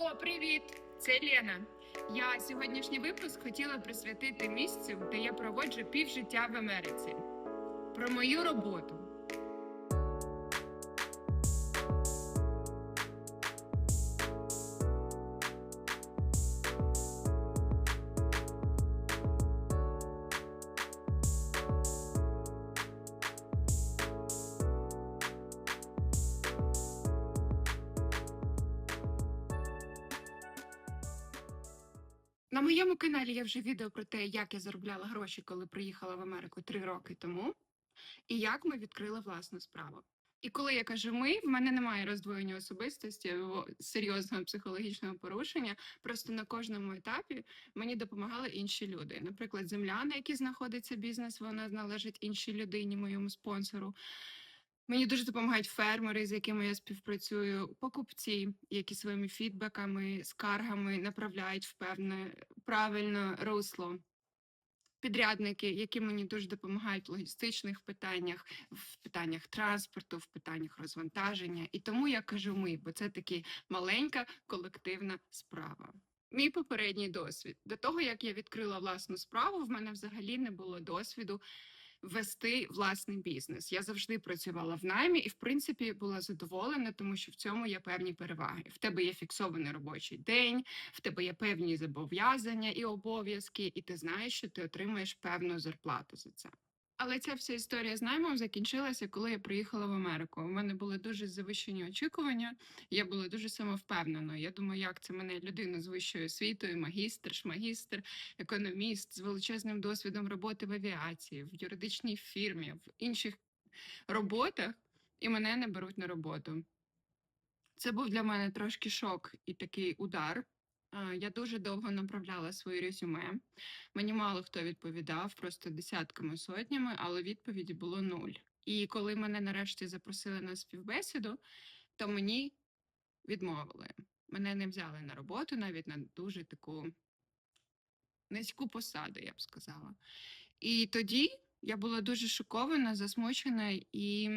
О, привіт! Це Лена. Я сьогоднішній випуск хотіла присвятити місцю, де я проводжу півжиття в Америці. Про мою роботу. На моєму каналі є вже відео про те, як я заробляла гроші, коли приїхала в Америку три роки тому, і як ми відкрили власну справу. І коли я кажу ми, в мене немає роздвоєння особистості серйозного психологічного порушення. Просто на кожному етапі мені допомагали інші люди. Наприклад, земля, на якій знаходиться бізнес, вона належить іншій людині, моєму спонсору. Мені дуже допомагають фермери, з якими я співпрацюю, покупці, які своїми фідбеками, скаргами направляють в певне правильне русло. Підрядники, які мені дуже допомагають в логістичних питаннях, в питаннях транспорту, в питаннях розвантаження. І тому я кажу ми, бо це таки маленька колективна справа. Мій попередній досвід до того, як я відкрила власну справу, в мене взагалі не було досвіду вести власний бізнес. Я завжди працювала в наймі і, в принципі, була задоволена, тому що в цьому є певні переваги. В тебе є фіксований робочий день, в тебе є певні зобов'язання і обов'язки, і ти знаєш, що ти отримуєш певну зарплату за це. Але ця вся історія з наймом закінчилася, коли я приїхала в Америку. У мене були дуже завищені очікування. Я була дуже самовпевненою. Я думаю, як це мене людина з вищою освітою, магістр, шмагістр, економіст з величезним досвідом роботи в авіації, в юридичній фірмі, в інших роботах, і мене не беруть на роботу. Це був для мене трошки шок і такий удар. Я дуже довго направляла своє резюме. Мені мало хто відповідав, просто десятками сотнями, але відповіді було нуль. І коли мене нарешті запросили на співбесіду, то мені відмовили. Мене не взяли на роботу навіть на дуже таку низьку посаду, я б сказала. І тоді я була дуже шокована, засмучена, і...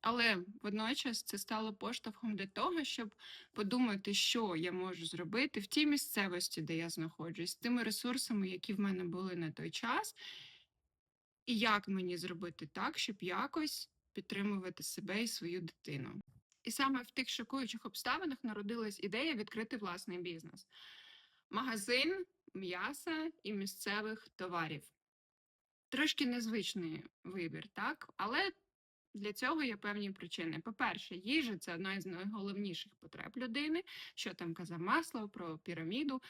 але водночас це стало поштовхом для того, щоб подумати, що я можу зробити в тій місцевості, де я знаходжусь, з тими ресурсами, які в мене були на той час, і як мені зробити так, щоб якось підтримувати себе і свою дитину. І саме в тих шокуючих обставинах народилась ідея відкрити власний бізнес. Магазин м'яса і місцевих товарів. Трошки незвичний вибір, так? Але для цього є певні причини. По-перше, їжа це одна із найголовніших потреб людини, що там казав Маслов про піраміду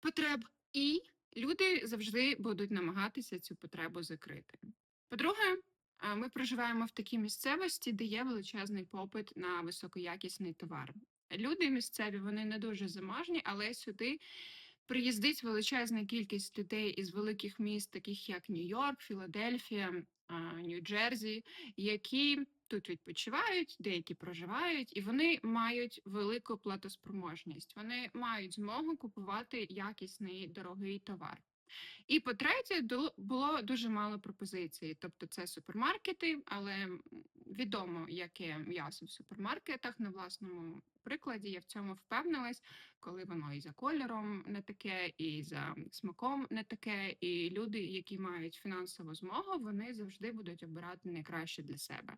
потреб. І люди завжди будуть намагатися цю потребу закрити. По-друге, ми проживаємо в такій місцевості, де є величезний попит на високоякісний товар. Люди місцеві вони не дуже заможні, але сюди приїздить величезна кількість людей із великих міст, таких як Нью-Йорк, Філадельфія, Нью-Джерсі, які тут відпочивають, деякі проживають, і вони мають велику платоспроможність. Вони мають змогу купувати якісний дорогий товар. І по-третє, було дуже мало пропозицій. Тобто це супермаркети, але відомо, яке м'ясо в супермаркетах. На власному прикладі я в цьому впевнилась, коли воно і за кольором не таке, і за смаком не таке. І люди, які мають фінансову змогу, вони завжди будуть обирати найкраще для себе.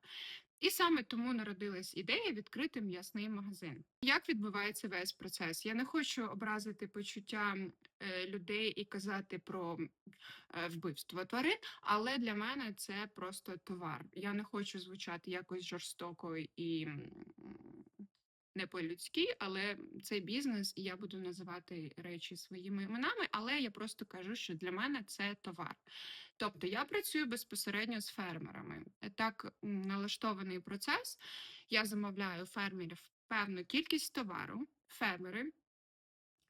І саме тому народилась ідея відкрити м'ясний магазин. Як відбувається весь процес? Я не хочу образити почуття е, людей і казати про е, вбивство тварин, але для мене це просто товар. Я не хочу звучати якось жорстоко і не по-людськи, але цей бізнес, і я буду називати речі своїми іменами, але я просто кажу, що для мене це товар. Тобто я працюю безпосередньо з фермерами. Так налаштований процес. Я замовляю фермерів певну кількість товару. Фермери,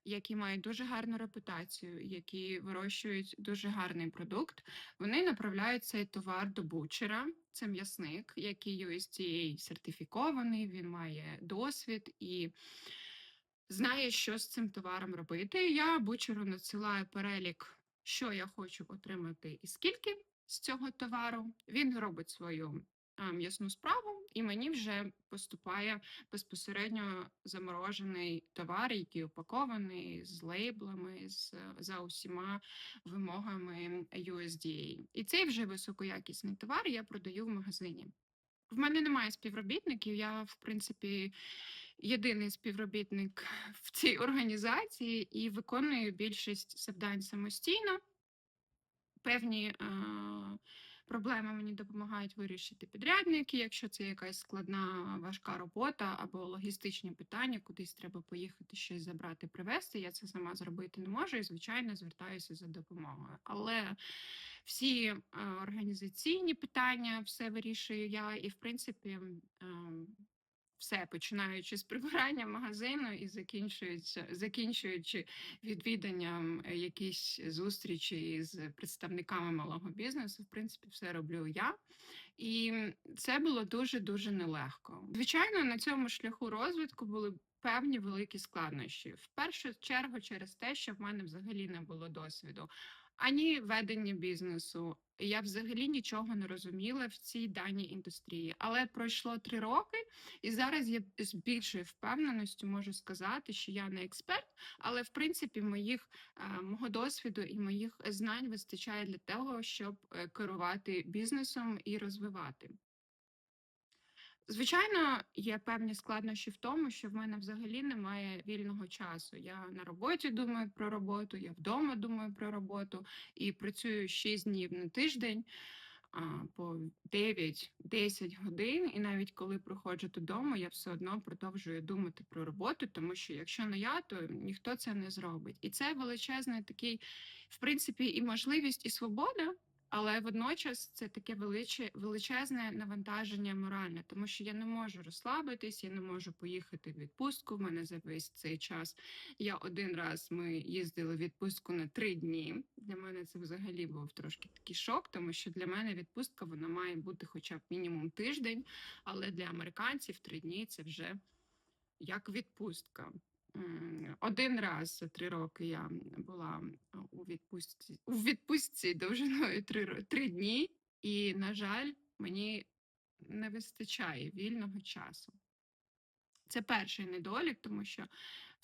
які мають дуже гарну репутацію, які вирощують дуже гарний продукт, вони направляють цей товар до бучера. Це м'ясник, який USDA сертифікований, він має досвід і знає, що з цим товаром робити. Я бучеру надсилаю перелік, що я хочу отримати і скільки з цього товару. Він робить свою м'ясну справу, і мені вже поступає безпосередньо заморожений товар, який упакований з лейблами, з, за усіма вимогами USDA. І цей вже високоякісний товар я продаю в магазині. В мене немає співробітників. Я, в принципі, єдиний співробітник в цій організації і виконую більшість завдань самостійно. Певні е, проблеми мені допомагають вирішити підрядники, якщо це якась складна важка робота або логістичні питання, кудись треба поїхати щось забрати, привезти. Я це сама зробити не можу і, звичайно, звертаюся за допомогою. Але всі е, організаційні питання все вирішую я, і в принципі. Все, починаючи з прибирання магазину і закінчуючи, закінчуючи відвіданням е, якісь зустрічі з представниками малого бізнесу, в принципі, все роблю я. І це було дуже дуже нелегко. Звичайно, на цьому шляху розвитку були певні великі складнощі. В першу чергу, через те, що в мене взагалі не було досвіду. Ані ведення бізнесу, я взагалі нічого не розуміла в цій даній індустрії. Але пройшло три роки, і зараз я з більшою впевненістю можу сказати, що я не експерт, але в принципі моїх е, мого досвіду і моїх знань вистачає для того, щоб е, керувати бізнесом і розвивати. Звичайно, є певні складнощі в тому, що в мене взагалі немає вільного часу. Я на роботі думаю про роботу, я вдома думаю про роботу і працюю 6 днів на тиждень по 9-10 годин. І навіть коли приходжу додому, я все одно продовжую думати про роботу, тому що якщо не я, то ніхто це не зробить. І це величезний такий, в принципі, і можливість, і свобода. Але водночас це таке величе, величезне навантаження моральне, тому що я не можу розслабитись, я не можу поїхати в відпустку. В мене за весь цей час я один раз ми їздили в відпустку на три дні. Для мене це взагалі був трошки такий шок, тому що для мене відпустка вона має бути хоча б мінімум тиждень, але для американців три дні це вже як відпустка. Один раз за три роки я була у відпустці у відпустці довжиною три, три дні, і, на жаль, мені не вистачає вільного часу. Це перший недолік, тому що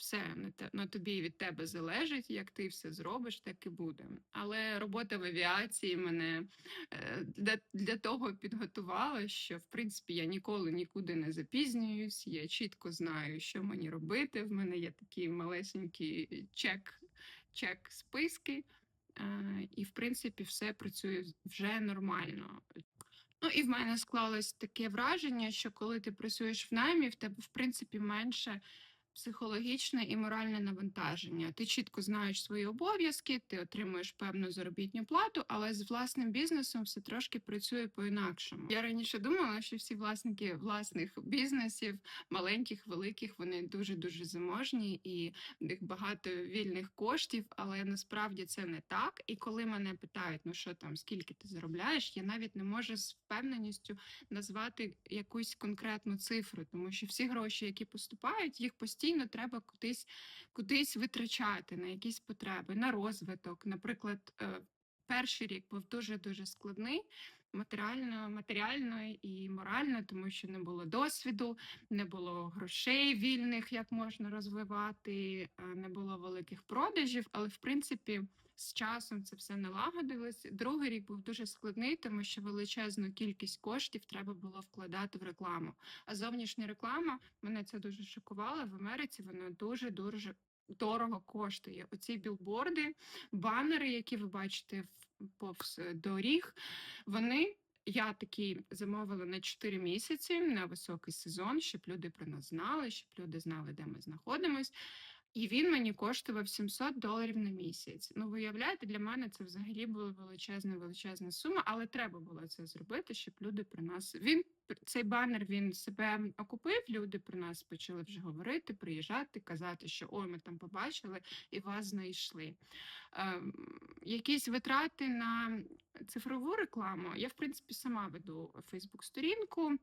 все на, на тобі від тебе залежить, як ти все зробиш, так і буде. Але робота в авіації мене е, для, для того підготувала, що в принципі я ніколи нікуди не запізнююсь, я чітко знаю, що мені робити. В мене є такі малесенькі чек, чек списки. Е, І, в принципі, все працює вже нормально. Ну і в мене склалось таке враження, що коли ти працюєш в наймі, в тебе в принципі менше психологічне і моральне навантаження. Ти чітко знаєш свої обов'язки, ти отримуєш певну заробітну плату, але з власним бізнесом все трошки працює по-інакшому. Я раніше думала, що всі власники власних бізнесів, маленьких, великих, вони дуже дуже заможні і в них багато вільних коштів, але насправді це не так. І коли мене питають, ну що там, скільки ти заробляєш, я навіть не можу з впевненістю назвати якусь конкретну цифру, тому що всі гроші, які поступають, їх постійно треба кудись, кудись витрачати на якісь потреби, на розвиток. Наприклад, е, перший рік був дуже дуже складний. Матеріально, матеріально і морально, тому що не було досвіду, не було грошей вільних, як можна розвивати, е, не було великих продажів. Але в принципі, з часом це все налагодилось. Другий рік був дуже складний, тому що величезну кількість коштів треба було вкладати в рекламу. А зовнішня реклама мене це дуже шокувало. В Америці вона дуже дуже дорого коштує. Оці білборди, банери, які ви бачите в повз доріг, вони. Я такі замовила на 4 місяці на високий сезон, щоб люди про нас знали, щоб люди знали, де ми знаходимось. І він мені коштував 700 доларів на місяць. Ну, виявляєте, для мене це взагалі була величезна, величезна сума, але треба було це зробити, щоб люди про нас. Він цей банер він себе окупив. Люди про нас почали вже говорити, приїжджати, казати, що ой, ми там побачили і вас знайшли. Ем, якісь витрати на цифрову рекламу. Я, в принципі, сама веду Фейсбук-сторінку.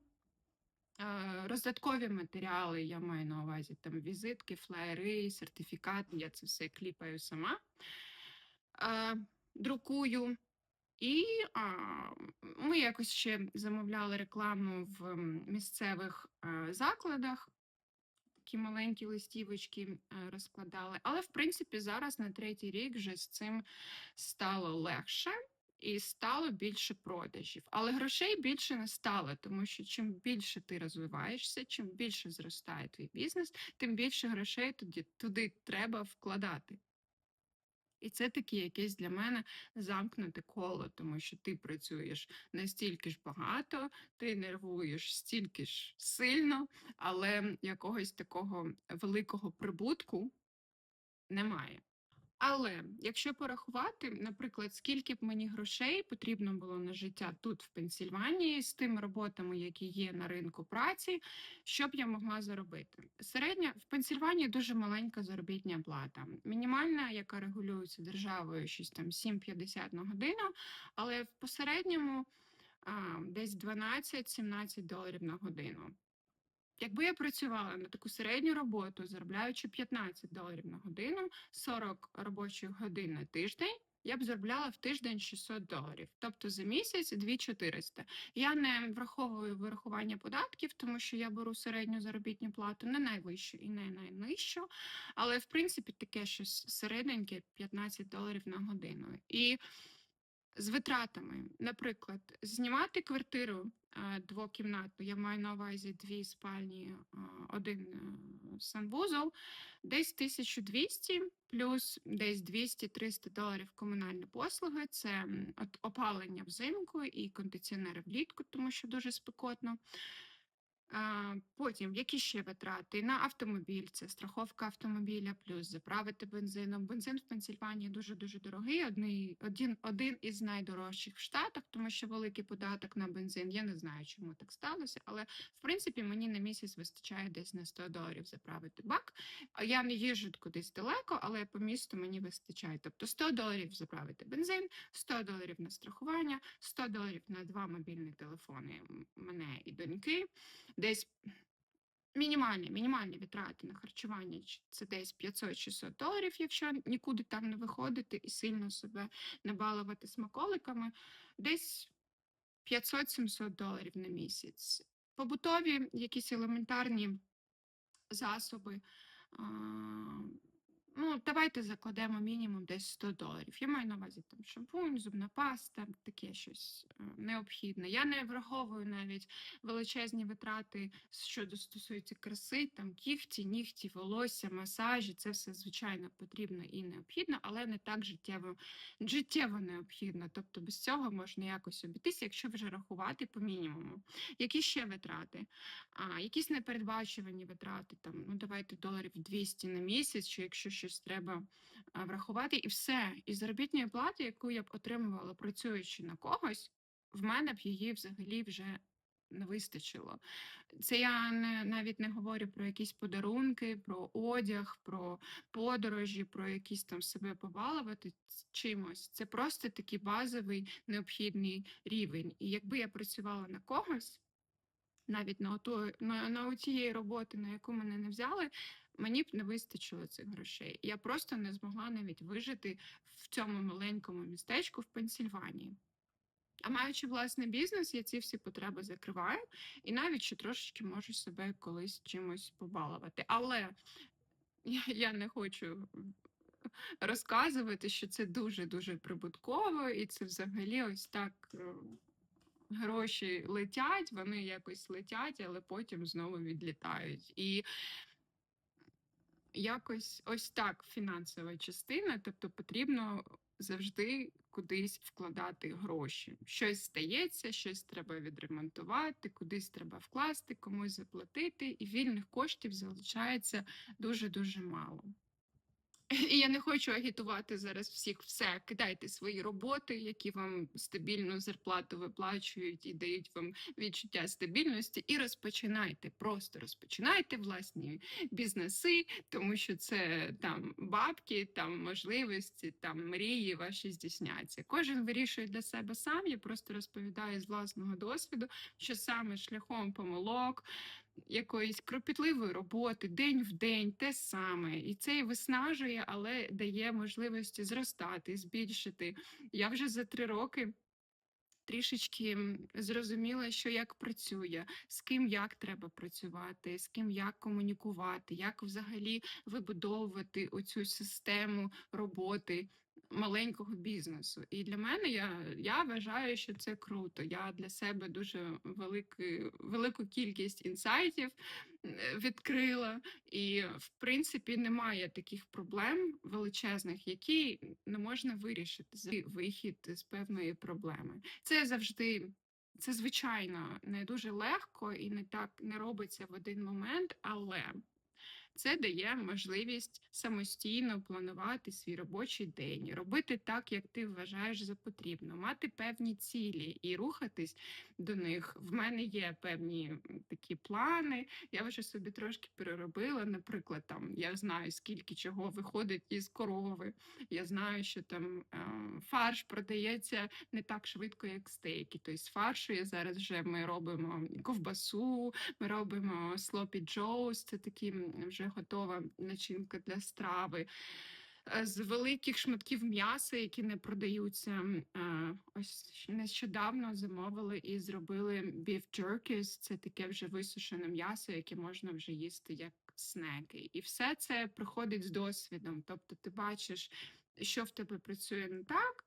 Е, Роздаткові матеріали, я маю на увазі там візитки, флаєри, сертифікати. Я це все кліпаю сама. Друкую. І а, ми якось ще замовляли рекламу в місцевих е, закладах. Такі маленькі листівочки е, розкладали. Але, в принципі, зараз на третій рік вже з цим стало легше і стало більше продажів. Але грошей більше не стало, тому що чим більше ти розвиваєшся, чим більше зростає твій бізнес, тим більше грошей туди, туди треба вкладати. І це таке якесь для мене замкнуте коло, тому що ти працюєш настільки ж багато, ти нервуєш стільки ж сильно, але якогось такого великого прибутку немає. Але якщо порахувати, наприклад, скільки б мені грошей потрібно було на життя тут, в Пенсільванії, з тими роботами, які є на ринку праці, що б я могла заробити? Середня в Пенсільванії дуже маленька заробітня плата. Мінімальна, яка регулюється державою, щось там 7,50 на годину, але в посередньому а, десь 12-17 доларів на годину. Якби я працювала на таку середню роботу, заробляючи 15 доларів на годину, 40 робочих годин на тиждень, я б заробляла в тиждень 600 доларів, тобто за місяць 2400. Я не враховую вирахування податків, тому що я беру середню заробітну плату, не найвищу і не найнижчу, але в принципі таке щось середненьке 15 доларів на годину. І з витратами, наприклад, знімати квартиру е, двокімнатну, я маю на увазі дві спальні, е, один е, санвузол, десь 1200 плюс десь 200-300 доларів комунальні послуги. Це опалення взимку і кондиціонери влітку, тому що дуже спекотно. Потім, які ще витрати? На автомобіль, це страховка автомобіля, плюс заправити бензином. Бензин в Пенсільванії дуже-дуже дорогий, одний, один, один із найдорожчих в Штатах, тому що великий податок на бензин. Я не знаю, чому так сталося, але в принципі мені на місяць вистачає десь на 100 доларів заправити бак. А Я не їжджу кудись далеко, але по місту мені вистачає. Тобто 100 доларів заправити бензин, 100 доларів на страхування, 100 доларів на два мобільні телефони мене і доньки десь мінімальні, мінімальні витрати на харчування це десь 500-600 доларів, якщо нікуди там не виходити і сильно себе не балувати смаколиками, десь 500-700 доларів на місяць. Побутові якісь елементарні засоби. Ну, давайте закладемо мінімум десь 100 доларів. Я маю на увазі там шампунь, зубна паста, таке щось е, необхідне. Я не враховую навіть величезні витрати, що стосуються краси, там кіхті, нігті, волосся, масажі. Це все звичайно потрібно і необхідно, але не так життєво, життєво необхідно. Тобто без цього можна якось обійтися, якщо вже рахувати по мінімуму. Які ще витрати? А, якісь непередбачувані витрати, там, ну давайте доларів 200 на місяць, чи якщо щось треба врахувати, і все. І заробітної плати, яку я б отримувала, працюючи на когось, в мене б її взагалі вже не вистачило. Це я не, навіть не говорю про якісь подарунки, про одяг, про подорожі, про якісь там себе побалувати чимось. Це просто такий базовий необхідний рівень. І якби я працювала на когось, навіть на, ото, на, на тієї роботи, на яку мене не взяли, мені б не вистачило цих грошей. Я просто не змогла навіть вижити в цьому маленькому містечку в Пенсільванії. А маючи власний бізнес, я ці всі потреби закриваю і навіть ще трошечки можу себе колись чимось побалувати. Але я, не хочу розказувати, що це дуже-дуже прибутково, і це взагалі ось так. е, Гроші летять, вони якось летять, але потім знову відлітають. І якось ось так фінансова частина, тобто потрібно завжди кудись вкладати гроші. Щось стається, щось треба відремонтувати, кудись треба вкласти, комусь заплатити, і вільних коштів залишається дуже-дуже мало. І я не хочу агітувати зараз всіх все. Кидайте свої роботи, які вам стабільну зарплату виплачують і дають вам відчуття стабільності, і розпочинайте. Просто розпочинайте власні бізнеси, тому що це там бабки, там можливості, там мрії ваші здійсняться. Кожен вирішує для себе сам. Я просто розповідаю з власного досвіду, що саме шляхом помилок. Якоїсь кропітливої роботи день в день, те саме, і це і виснажує, але дає можливості зростати, збільшити. Я вже за три роки трішечки зрозуміла, що як працює, з ким як треба працювати, з ким як комунікувати, як взагалі вибудовувати оцю систему роботи маленького бізнесу. І для мене я, я вважаю, що це круто. Я для себе дуже великий, велику кількість інсайтів е, відкрила. І, в принципі, немає таких проблем величезних, які не можна вирішити за вихід з певної проблеми. Це завжди. Це звичайно не дуже легко і не так не робиться в один момент, але це дає можливість самостійно планувати свій робочий день, робити так, як ти вважаєш за потрібно, мати певні цілі і рухатись до них. В мене є певні такі плани. Я вже собі трошки переробила. Наприклад, там я знаю, скільки чого виходить із корови. Я знаю, що там е, фарш продається не так швидко, як стейки. Тобто з фаршу я зараз вже ми робимо ковбасу, ми робимо слопі джоус, це такі м, готова начинка для страви. Е, З великих шматків м'яса, які не продаються. е, Ось нещодавно замовили і зробили beef jerkies. Це таке вже висушене м'ясо, яке можна вже їсти як снеки. І все це приходить з досвідом. Тобто ти бачиш, що в тебе працює не так,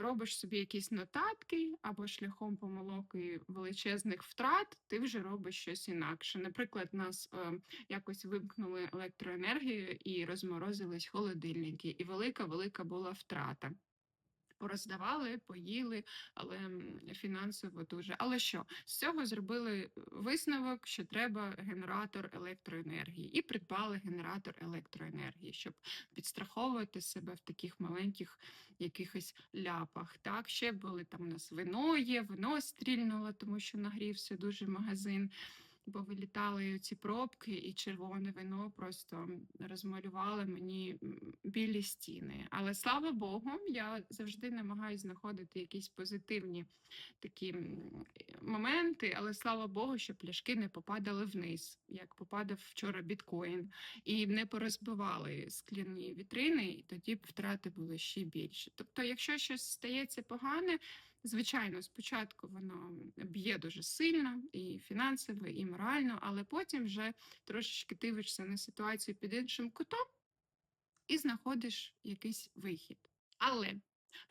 робиш собі якісь нотатки або шляхом помилок і величезних втрат, ти вже робиш щось інакше. Наприклад, нас е, якось вимкнули електроенергію і розморозились холодильники, і велика велика була втрата. Пороздавали, поїли, але фінансово дуже. Але що з цього зробили висновок, що треба генератор електроенергії, і придбали генератор електроенергії, щоб підстраховувати себе в таких маленьких якихось ляпах. Так, ще були там у нас вино є, вино стрільнуло, тому що нагрівся дуже магазин. Бо вилітали ці пробки, і червоне вино просто розмалювали мені білі стіни. Але слава Богу, я завжди намагаюся знаходити якісь позитивні такі моменти, але слава Богу, що пляшки не попадали вниз, як попадав вчора біткоін, і не порозбивали скляні вітрини, і тоді втрати були ще більше. Тобто, якщо щось стається погане, Звичайно, спочатку воно б'є дуже сильно і фінансово, і морально, але потім вже трошечки дивишся на ситуацію під іншим кутом і знаходиш якийсь вихід. Але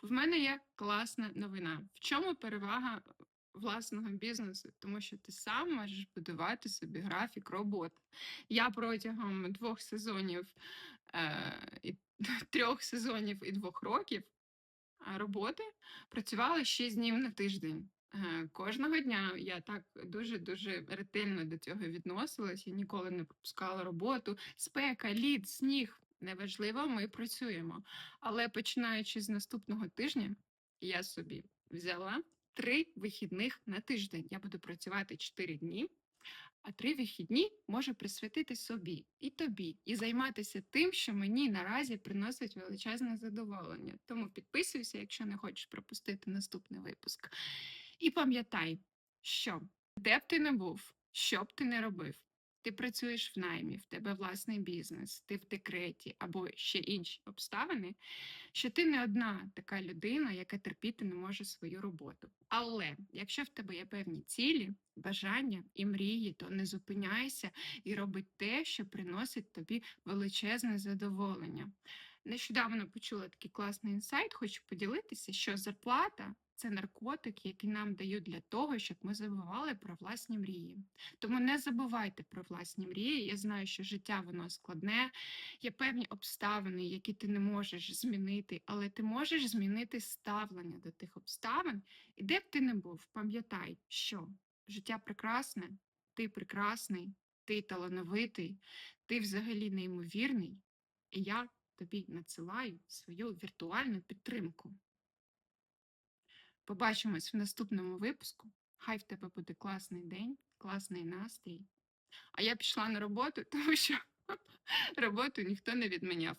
в мене є класна новина. В чому перевага власного бізнесу? Тому що ти сам можеш будувати собі графік роботи. Я протягом двох сезонів е, і трьох сезонів і двох років роботи працювала 6 днів на тиждень. Е, Кожного дня я так дуже-дуже ретельно до цього відносилась. Я ніколи не пропускала роботу. Спека, лід, сніг. Неважливо, ми працюємо. Але починаючи з наступного тижня, я собі взяла три вихідних на тиждень. Я буду працювати 4 дні, а три вихідні можу присвятити собі і тобі, і займатися тим, що мені наразі приносить величезне задоволення. Тому підписуйся, якщо не хочеш пропустити наступний випуск. І пам'ятай, що де б ти не був, що б ти не робив, ти працюєш в наймі, в тебе власний бізнес, ти в декреті або ще інші обставини, що ти не одна така людина, яка терпіти не може свою роботу. Але якщо в тебе є певні цілі, бажання і мрії, то не зупиняйся і роби те, що приносить тобі величезне задоволення. Нещодавно почула такий класний інсайт, хочу поділитися, що зарплата це наркотик, який нам дають для того, щоб ми забували про власні мрії. Тому не забувайте про власні мрії. Я знаю, що життя воно складне, є певні обставини, які ти не можеш змінити, але ти можеш змінити ставлення до тих обставин. І де б ти не був, пам'ятай, що життя прекрасне, ти прекрасний, ти талановитий, ти взагалі неймовірний, і я тобі надсилаю свою віртуальну підтримку. Побачимось в наступному випуску. Хай в тебе буде класний день, класний настрій. А я пішла на роботу, тому що роботу ніхто не відміняв.